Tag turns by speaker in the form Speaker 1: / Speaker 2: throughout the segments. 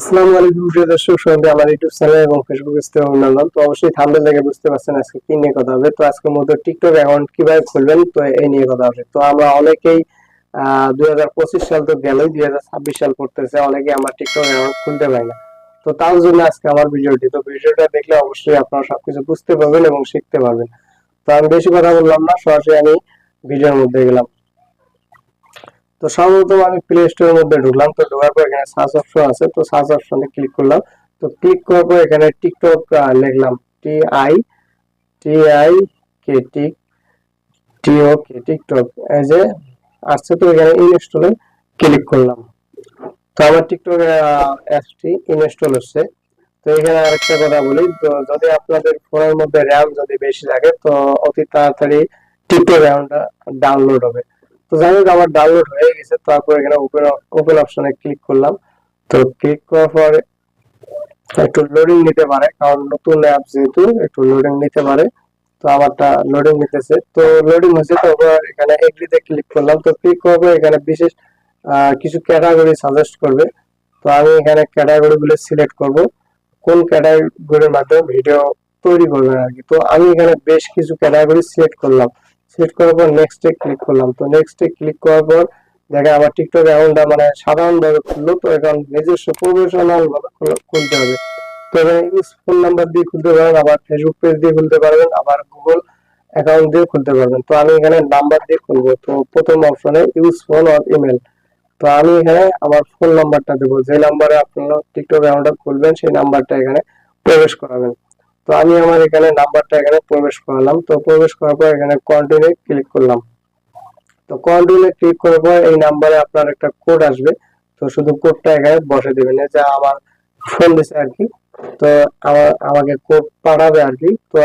Speaker 1: আসসালামু আলাইকুম, প্রিয় দর্শক সঙ্গে আমার ইউটিউব চ্যানেল এবং ফেসবুক তো অবশ্যই থাম্বনেল দেখে বুঝতে পারছেন আজকে কি নিয়ে কথা হবে। তো আজকের মধ্যে টিকটক অ্যাকাউন্ট কীভাবে খুলবেন, তো এই নিয়ে কথা হবে। তো আমরা অনেকেই দুই হাজার পঁচিশ সাল তো দুই সাল পড়তেছে অনেকে আমার টিকটক অ্যাকাউন্ট খুলতে পারে না। তো তার জন্য আজকে আমার ভিডিওটি, তো ভিডিওটা দেখলে অবশ্যই আপনারা সবকিছু বুঝতে পারবেন এবং শিখতে পারবেন। তো আমি বেশি কথা বললাম না, সরাসরি আমি ভিডিওর মধ্যে গেলাম। তো সর্বপ্রথম আমি প্লে স্টোরের মধ্যে ঢুকলাম। তো ঢোকার পর এখানে সার্চ অপশন আছে। তো সার্চ অপশনে ক্লিক করলাম। তো ক্লিক করার পর এখানে টিকটক লিখলাম T I T I K tick T O K TikTok এই যে আসছে তো এখানে ইনস্টলে ক্লিক করলাম। তো আমার টিকটক অ্যাপটি ইনস্টল হচ্ছে। তো এখানে আরেকটা কথা বলি। যদি আপনাদের ফোনের মধ্যে র্যাম যদি বেশি থাকে, তো অতি তাড়াতাড়ি টিকটক অ্যাকাউন্টটা ডাউনলোড হবে। তো যাই হোক আমার ডাউনলোড হয়ে গেছে, তারপর এখানে ওপেন ওপেন অপশনে ক্লিক করলাম। তো ক্লিক করার পর একটু লোডিং নিতে পারে, কারণ নতুন অ্যাপ যেহেতু, একটু লোডিং নিতে পারে, তো আমারটা লোডিং নিতেছে। তো লোডিং হয়েছে, তো এখানে এগ্রিতে ক্লিক করলাম। তো ক্লিক পর এখানে বিশেষ কিছু ক্যাটাগরি সাজেস্ট করবে। তো আমি এখানে ক্যাটাগরি গুলো সিলেক্ট করব। কোন ক্যাটাগরির মাধ্যমে ভিডিও তৈরি করবেন আর কি। তো আমি এখানে বেশ কিছু ক্যাটাগরি সিলেক্ট করলাম। সিলেক্ট করার পর নেক্সটে ক্লিক করলাম। তো নেক্সটে ক্লিক করার পর দেখেন আমার টিকটক অ্যাকাউন্টটা মানে সাধারণভাবে খুললো, তো এখন নিজস্ব প্রফেশনাল ভাবে খুলতে হবে। তো ফোন নাম্বার দিয়ে খুলতে পারবেন আবার ফেসবুক পেজ দিয়ে খুলতে পারবেন, আবার গুগল অ্যাকাউন্ট দিয়ে খুলতে পারবেন। তো আমি এখানে নাম্বার দিয়ে খুলবো। তো প্রথম অপশনে ইউজ ফোন অর ইমেল তো আমি এখানে আমার ফোন নাম্বারটা দেবো। যে নাম্বারে আপনারা টিকটক অ্যাকাউন্টটা খুলবেন, সেই নাম্বারটা এখানে প্রবেশ করাবেন। তো আমি আমার এখানে নাম্বারটা এখানে প্রবেশ করালাম। তো প্রবেশ করার পর এখানে কন্টিনিউ ক্লিক করলাম। তো কন্টিনিউ ক্লিক করার পর এই নাম্বারে আপনার একটা কোড আসবে। তো শুধু কোডটা এখানে বসে দিবেন। যে আমার ফোন দিছে আর কি। তো আমার, আমাকে কোড পাঠাবে আর কি। তো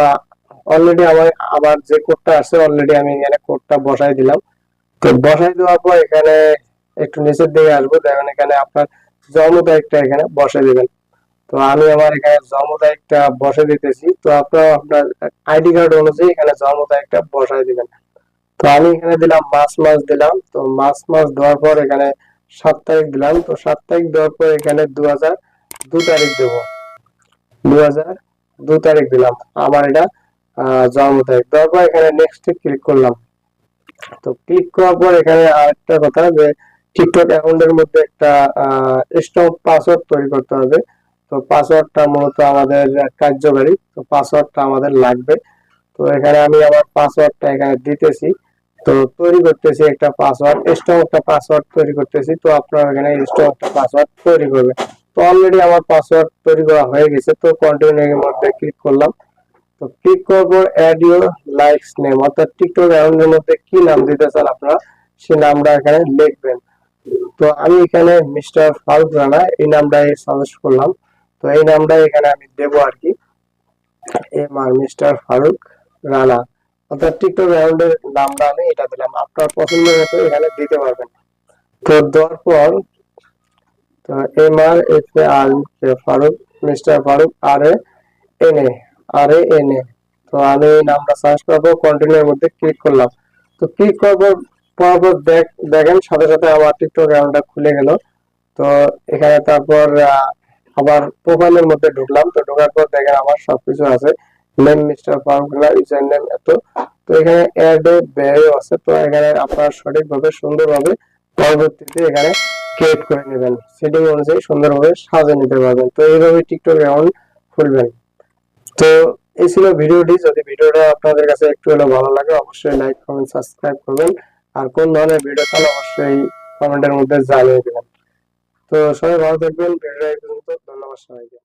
Speaker 1: অলরেডি আমার আমার যে কোডটা আছে অলরেডি আমি এখানে কোডটা বসাই দিলাম। তো বসাই দেওয়ার পর এখানে একটু নিচের দিকে আসব। দেখেন এখানে আপনার জন্ম তারিখটা এখানে বসে দিবেন। তো আমি আমার এখানে জন্ম তারিখটা বসে দিতেছি। তো আপনার আপনার আইডি কার্ড অনুযায়ী এখানে জন্ম তারিখটা বসাই দিবেন। তো আমি এখানে দিলাম মাস মাস দিলাম। তো মাস মাস দেওয়ার পর এখানে সাত তারিখ দিলাম। তো সাত তারিখ দেওয়ার পর এখানে দু হাজার দু তারিখ দেবো। দু হাজার দু তারিখ দিলাম। আমার এটা জন্ম তারিখ দেওয়ার পর এখানে নেক্সট ক্লিক করলাম। তো ক্লিক করার পর এখানে আরেকটা কথা যে টিকটক অ্যাকাউন্টের মধ্যে একটা স্ট্রং পাসওয়ার্ড তৈরি করতে হবে। তো পাসওয়ার্ডটা মূলত আমাদের কার্যকারী, তো পাসওয়ার্ডটা আমাদের লাগবে। তো এখানে আমি আমার পাসওয়ার্ডটা এখানে দিতেছি। তো তৈরি করতেছি একটা পাসওয়ার্ড স্ট্রং একটা পাসওয়ার্ড তৈরি করতেছি। তো আপনারা এখানে স্ট্রং একটা পাসওয়ার্ড তৈরি করবে তো অলরেডি আমার পাসওয়ার্ড তৈরি করা হয়ে গেছে। তো কন্টিনিউ এর মধ্যে ক্লিক করলাম। তো ক্লিক পর অ্যাড ইউর লাইকস নেম অর্থাৎ টিকটক অ্যাকাউন্টের মধ্যে কি নাম দিতে চান আপনারা, সেই নামটা এখানে লিখবেন। তো আমি এখানে মিস্টার ফারুক রানা, এই নামটাই সাজেস্ট করলাম। তো এই নামটাই এখানে আমি দেবো আর কি। M R mister Faruk Rana. অর্থাৎ টিকটক অ্যাকাউন্টের নামটা আমি এটা দিলাম। আপনার পছন্দ মতো এখানে দিতে পারবেন। তো দেওয়ার পর, তো M R, F R Faruk, mister Faruk, R A, N A, R A, N A. তো আমি এই নামটা সার্চ করব কন্টিনিউ এর মধ্যে ক্লিক করলাম। তো ক্লিক করার পর পর দেখ, দেখেন, সাথে সাথে আমার টিকটক অ্যাকাউন্টটা খুলে গেল। তো এখানে তারপর আবার প্রোফাইলের মধ্যে ঢুকলাম, তো ঢোকার পর দেখেন আমার সবকিছু আছে। Name mister Faruk user name এত। তো এখানে অ্যাড ব্যয় আছে, তো এখানে আপনার সঠিকভাবে সুন্দরভাবে পরবর্তীতে এখানে ক্রিয়েট করে নেবেন। সেটিং অনুযায়ী সুন্দরভাবে সাজিয়ে নিতে পারবেন। তো এইভাবে টিকটক অ্যাকাউন্ট খুলবেন। তো এই ছিল ভিডিওটি। যদি ভিডিওটা আপনাদের কাছে একটু হলেও ভালো লাগে, অবশ্যই লাইক কমেন্ট সাবস্ক্রাইব করবেন। আর কোন ধরনের ভিডিও চান অবশ্যই কমেন্টের মধ্যে জানিয়ে দেবেন। তো সবাই ভালো থাকবেন ভিডিওটা এই পর্যন্ত ধন্যবাদ সবাইকে।